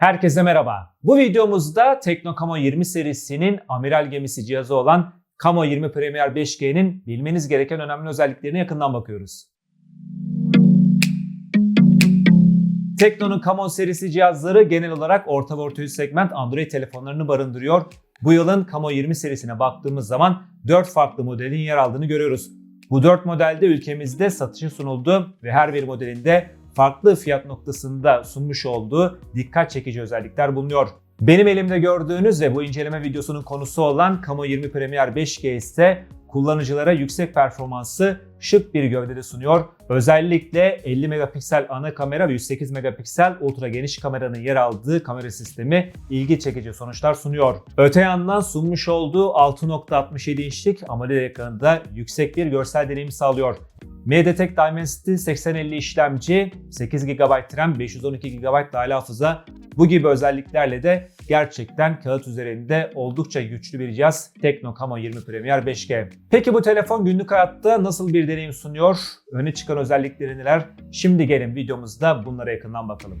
Herkese merhaba. Bu videomuzda Tekno Camo 20 serisinin amiral gemisi cihazı olan Camo 20 Premier 5G'nin bilmeniz gereken önemli özelliklerine yakından bakıyoruz. Tekno'nun Camo serisi cihazları genel olarak orta ve orta üst segment Android telefonlarını barındırıyor. Bu yılın Camo 20 serisine baktığımız zaman 4 farklı modelin yer aldığını görüyoruz. Bu 4 modelde ülkemizde satışa sunuldu ve her bir modelinde farklı fiyat noktasında sunmuş olduğu dikkat çekici özellikler bulunuyor. Benim elimde gördüğünüz ve bu inceleme videosunun konusu olan Camo 20 Premier 5G ise kullanıcılara yüksek performansı şık bir gövdede sunuyor. Özellikle 50 megapiksel ana kamera ve 108 megapiksel ultra geniş kameranın yer aldığı kamera sistemi ilgi çekici sonuçlar sunuyor. Öte yandan sunmuş olduğu 6.67 inçlik AMOLED ekranında yüksek bir görsel deneyimi sağlıyor. MediaTek Dimensity 8050 işlemci, 8 GB RAM, 512 GB dahil hafıza bu gibi özelliklerle de gerçekten kağıt üzerinde oldukça güçlü bir cihaz Tekno Camo 20 Premier 5G. Peki bu telefon günlük hayatta nasıl bir deneyim sunuyor? Öne çıkan özellikleri neler? Şimdi gelin videomuzda bunlara yakından bakalım.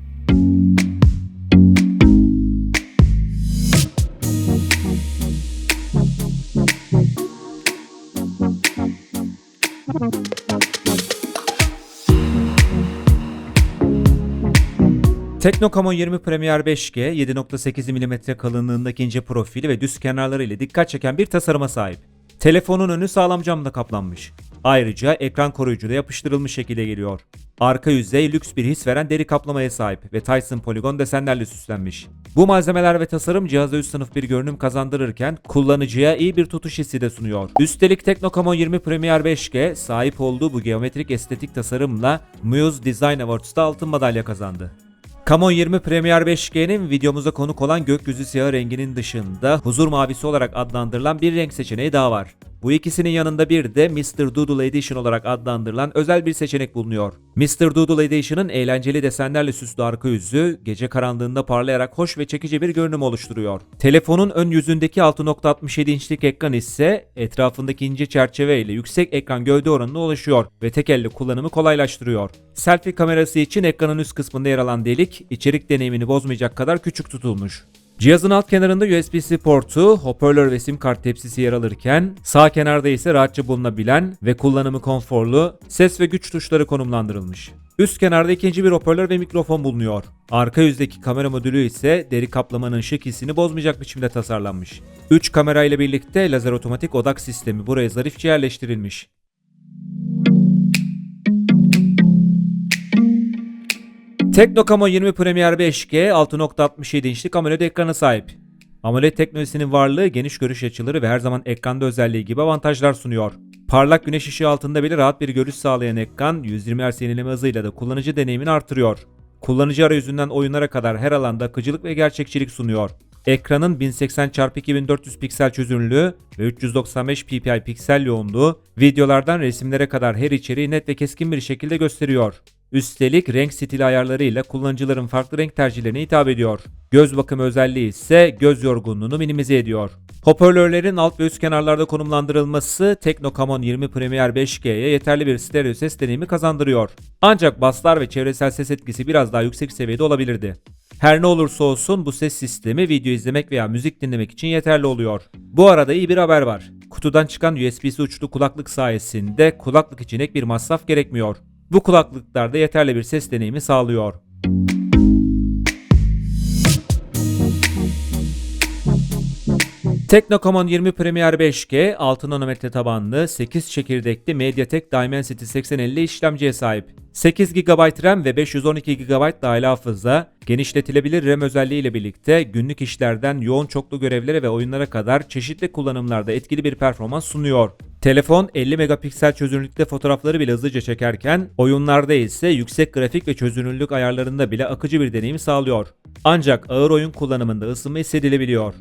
Tekno Camo 20 Premier 5G 7.8 mm kalınlığındaki ince profili ve düz kenarları ile dikkat çeken bir tasarıma sahip. Telefonun önü sağlam camla kaplanmış. Ayrıca ekran koruyucu da yapıştırılmış şekilde geliyor. Arka yüzey lüks bir his veren deri kaplamaya sahip ve Tyson poligon desenlerle süslenmiş. Bu malzemeler ve tasarım cihaza üst sınıf bir görünüm kazandırırken kullanıcıya iyi bir tutuş hissi de sunuyor. Üstelik Teknocamo 20 Premier 5G sahip olduğu bu geometrik estetik tasarımla Muse Design Awards'ta altın madalya kazandı. Camo 20 Premier 5G'nin videomuza konuk olan gökyüzü siyah renginin dışında huzur mavisi olarak adlandırılan bir renk seçeneği daha var. Bu ikisinin yanında bir de Mr. Doodle Edition olarak adlandırılan özel bir seçenek bulunuyor. Mr. Doodle Edition'ın eğlenceli desenlerle süslü arka yüzü gece karanlığında parlayarak hoş ve çekici bir görünüm oluşturuyor. Telefonun ön yüzündeki 6.67 inçlik ekran ise etrafındaki ince çerçeve ile yüksek ekran gövde oranına ulaşıyor ve tek elle kullanımı kolaylaştırıyor. Selfie kamerası için ekranın üst kısmında yer alan delik içerik deneyimini bozmayacak kadar küçük tutulmuş. Cihazın alt kenarında USB-C portu, hoparlör ve sim kart tepsisi yer alırken sağ kenarda ise rahatça bulunabilen ve kullanımı konforlu ses ve güç tuşları konumlandırılmış. Üst kenarda ikinci bir hoparlör ve mikrofon bulunuyor. Arka yüzdeki kamera modülü ise deri kaplamanın şık hissini bozmayacak biçimde tasarlanmış. 3 kamera ile birlikte lazer otomatik odak sistemi buraya zarifçe yerleştirilmiş. Teknocamo 20 Premier 5G 6.67 inçlik AMOLED ekranı sahip. AMOLED teknolojisinin varlığı geniş görüş açıları ve her zaman ekranda özelliği gibi avantajlar sunuyor. Parlak güneş ışığı altında bile rahat bir görüş sağlayan ekran 120 Hz yenileme hızıyla da kullanıcı deneyimini artırıyor. Kullanıcı arayüzünden oyunlara kadar her alanda akıcılık ve gerçekçilik sunuyor. Ekranın 1080x2400 piksel çözünürlüğü ve 395 ppi piksel yoğunluğu videolardan resimlere kadar her içeriği net ve keskin bir şekilde gösteriyor. Üstelik renk stili ayarlarıyla kullanıcıların farklı renk tercihlerine hitap ediyor. Göz bakımı özelliği ise göz yorgunluğunu minimize ediyor. Hoparlörlerin alt ve üst kenarlarda konumlandırılması Teknocamon 20 Premier 5G'ye yeterli bir stereo ses deneyimi kazandırıyor. Ancak baslar ve çevresel ses etkisi biraz daha yüksek seviyede olabilirdi. Her ne olursa olsun bu ses sistemi video izlemek veya müzik dinlemek için yeterli oluyor. Bu arada iyi bir haber var. Kutudan çıkan USB-C uçlu kulaklık sayesinde kulaklık için ek bir masraf gerekmiyor. Bu kulaklıklarda yeterli bir ses deneyimi sağlıyor. Teknocommon 20 Premier 5G 6 nanometre tabanlı 8 çekirdekli MediaTek Dimensity 8050 işlemciye sahip. 8 GB RAM ve 512 GB dahil hafıza, genişletilebilir RAM özelliği ile birlikte günlük işlerden yoğun çoklu görevlere ve oyunlara kadar çeşitli kullanımlarda etkili bir performans sunuyor. Telefon 50 megapiksel çözünürlükte fotoğrafları bile hızlıca çekerken oyunlarda ise yüksek grafik ve çözünürlük ayarlarında bile akıcı bir deneyim sağlıyor. Ancak ağır oyun kullanımında ısınma hissedilebiliyor.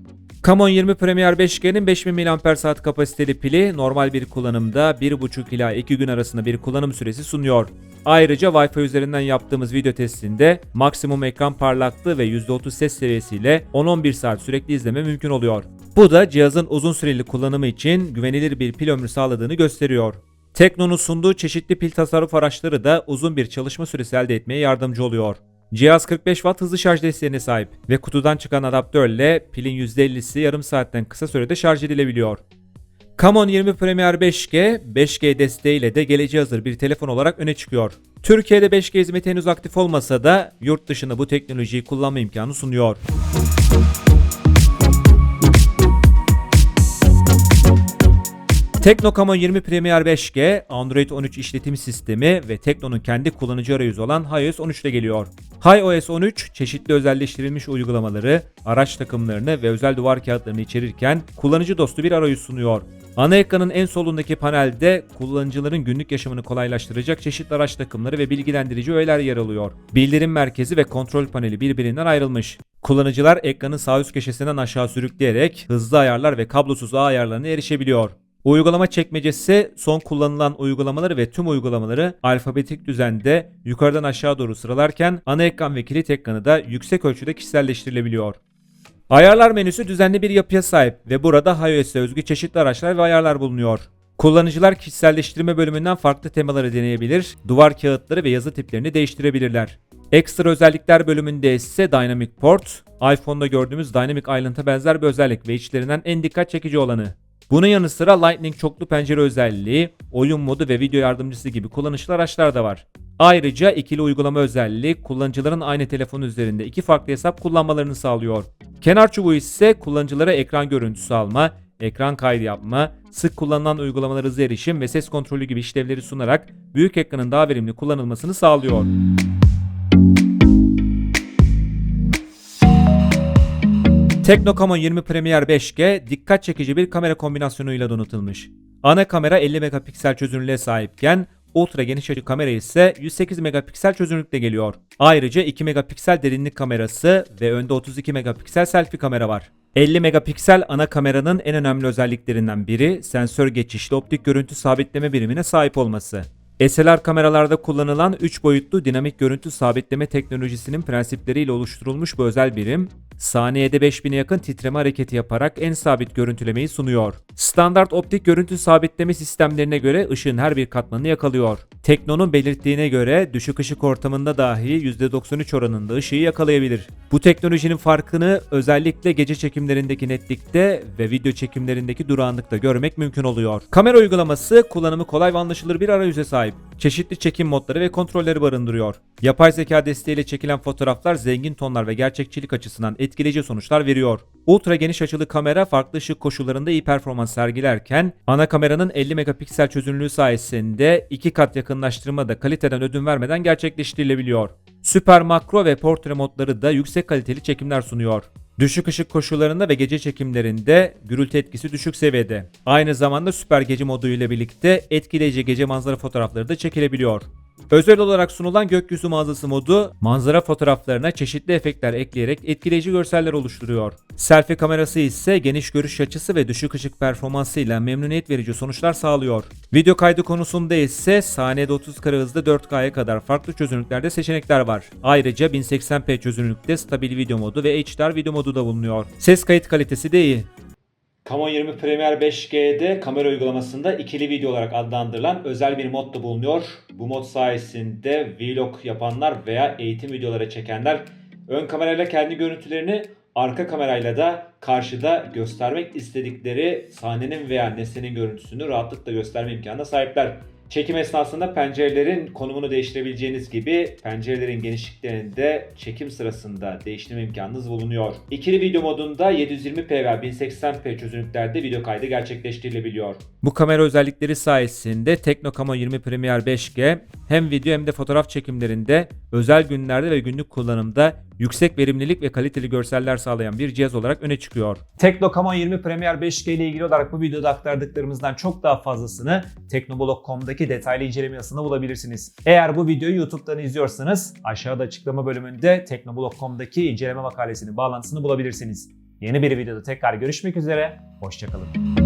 Camon 20 Premier 5G'nin 5000 mAh kapasiteli pili normal bir kullanımda 1,5 ila 2 gün arasında bir kullanım süresi sunuyor. Ayrıca Wi-Fi üzerinden yaptığımız video testinde maksimum ekran parlaklığı ve %30 ses seviyesiyle 10-11 saat sürekli izleme mümkün oluyor. Bu da cihazın uzun süreli kullanımı için güvenilir bir pil ömrü sağladığını gösteriyor. Tekno'nun sunduğu çeşitli pil tasarruf araçları da uzun bir çalışma süresi elde etmeye yardımcı oluyor. Cihaz 45 Watt hızlı şarj desteğine sahip ve kutudan çıkan adaptörle pilin %50'si yarım saatten kısa sürede şarj edilebiliyor. Camon 20 Premier 5G, 5G desteğiyle de geleceğe hazır bir telefon olarak öne çıkıyor. Türkiye'de 5G hizmeti henüz aktif olmasa da yurt dışında bu teknolojiyi kullanma imkanı sunuyor. Tekno Camon 20 Premier 5G, Android 13 işletim sistemi ve Tekno'nun kendi kullanıcı arayüzü olan iOS 13 ile geliyor. iOS 13 çeşitli özelleştirilmiş uygulamaları, araç takımlarını ve özel duvar kağıtlarını içerirken kullanıcı dostu bir arayüz sunuyor. Ana ekranın en solundaki panelde kullanıcıların günlük yaşamını kolaylaştıracak çeşitli araç takımları ve bilgilendirici öğeler yer alıyor. Bildirim merkezi ve kontrol paneli birbirinden ayrılmış. Kullanıcılar ekranın sağ üst köşesinden aşağı sürükleyerek hızlı ayarlar ve kablosuz ağ ayarlarına erişebiliyor. Uygulama çekmecesi son kullanılan uygulamaları ve tüm uygulamaları alfabetik düzende yukarıdan aşağı doğru sıralarken ana ekran ve kilit ekranı da yüksek ölçüde kişiselleştirilebiliyor. Ayarlar menüsü düzenli bir yapıya sahip ve burada iOS'e özgü çeşitli araçlar ve ayarlar bulunuyor. Kullanıcılar kişiselleştirme bölümünden farklı temaları deneyebilir, duvar kağıtları ve yazı tiplerini değiştirebilirler. Ekstra özellikler bölümünde ise Dynamic Port, iPhone'da gördüğümüz Dynamic Island'a benzer bir özellik ve içlerinden en dikkat çekici olanı. Bunun yanı sıra Lightning çoklu pencere özelliği, oyun modu ve video yardımcısı gibi kullanışlı araçlar da var. Ayrıca ikili uygulama özelliği kullanıcıların aynı telefon üzerinde iki farklı hesap kullanmalarını sağlıyor. Kenar çubuğu ise kullanıcılara ekran görüntüsü alma, ekran kaydı yapma, sık kullanılan uygulamalara hızlı erişim ve ses kontrolü gibi işlevleri sunarak büyük ekranın daha verimli kullanılmasını sağlıyor. Tekno Camon 20 Premier 5G dikkat çekici bir kamera kombinasyonuyla donatılmış. Ana kamera 50 megapiksel çözünürlüğe sahipken ultra geniş açı kamera ise 108 megapiksel çözünürlükte geliyor. Ayrıca 2 megapiksel derinlik kamerası ve önde 32 megapiksel selfie kamera var. 50 megapiksel ana kameranın en önemli özelliklerinden biri sensör geçişli optik görüntü sabitleme birimine sahip olması. SLR kameralarda kullanılan 3 boyutlu dinamik görüntü sabitleme teknolojisinin prensipleriyle oluşturulmuş bu özel birim, saniyede 5000'e yakın titreme hareketi yaparak en sabit görüntülemeyi sunuyor. Standart optik görüntü sabitleme sistemlerine göre ışığın her bir katmanını yakalıyor. Tekno'nun belirttiğine göre düşük ışık ortamında dahi %93 oranında ışığı yakalayabilir. Bu teknolojinin farkını özellikle gece çekimlerindeki netlikte ve video çekimlerindeki durağanlıkta görmek mümkün oluyor. Kamera uygulaması kullanımı kolay ve anlaşılır bir arayüze sahip. Çeşitli çekim modları ve kontrolleri barındırıyor. Yapay zeka desteğiyle çekilen fotoğraflar zengin tonlar ve gerçekçilik açısından etkileyici sonuçlar veriyor. Ultra geniş açılı kamera farklı ışık koşullarında iyi performans sergilerken ana kameranın 50 megapiksel çözünürlüğü sayesinde iki kat yakınlaştırma da kaliteden ödün vermeden gerçekleştirilebiliyor. Süper makro ve portre modları da yüksek kaliteli çekimler sunuyor. Düşük ışık koşullarında ve gece çekimlerinde gürültü etkisi düşük seviyede. Aynı zamanda süper gece modu ile birlikte etkileyici gece manzara fotoğrafları da çekilebiliyor. Özel olarak sunulan gökyüzü mağazası modu manzara fotoğraflarına çeşitli efektler ekleyerek etkileyici görseller oluşturuyor. Selfie kamerası ise geniş görüş açısı ve düşük ışık performansıyla memnuniyet verici sonuçlar sağlıyor. Video kaydı konusunda ise saniyede 30 kare hızda 4K'ya kadar farklı çözünürlüklerde seçenekler var. Ayrıca 1080p çözünürlükte stabil video modu ve HDR video modu da bulunuyor. Ses kayıt kalitesi de iyi. Camon 20 Premier 5G'de kamera uygulamasında ikili video olarak adlandırılan özel bir mod da bulunuyor. Bu mod sayesinde vlog yapanlar veya eğitim videoları çekenler ön kamerayla kendi görüntülerini arka kamerayla da karşıda göstermek istedikleri sahnenin veya nesnenin görüntüsünü rahatlıkla gösterme imkanına sahipler. Çekim esnasında pencerelerin konumunu değiştirebileceğiniz gibi pencerelerin genişliklerini de çekim sırasında değiştirme imkanınız bulunuyor. İkili video modunda 720p ve 1080p çözünürlüklerde video kaydı gerçekleştirilebiliyor. Bu kamera özellikleri sayesinde Tekno Camon 20 Premier 5G hem video hem de fotoğraf çekimlerinde özel günlerde ve günlük kullanımda yüksek verimlilik ve kaliteli görseller sağlayan bir cihaz olarak öne çıkıyor. Tekno Camon 20 Premier 5G ile ilgili olarak bu videoda aktardıklarımızdan çok daha fazlasını teknoblog.com'daki detaylı inceleme yazısında bulabilirsiniz. Eğer bu videoyu YouTube'dan izliyorsanız aşağıda açıklama bölümünde teknoblog.com'daki inceleme makalesinin bağlantısını bulabilirsiniz. Yeni bir videoda tekrar görüşmek üzere, hoşçakalın.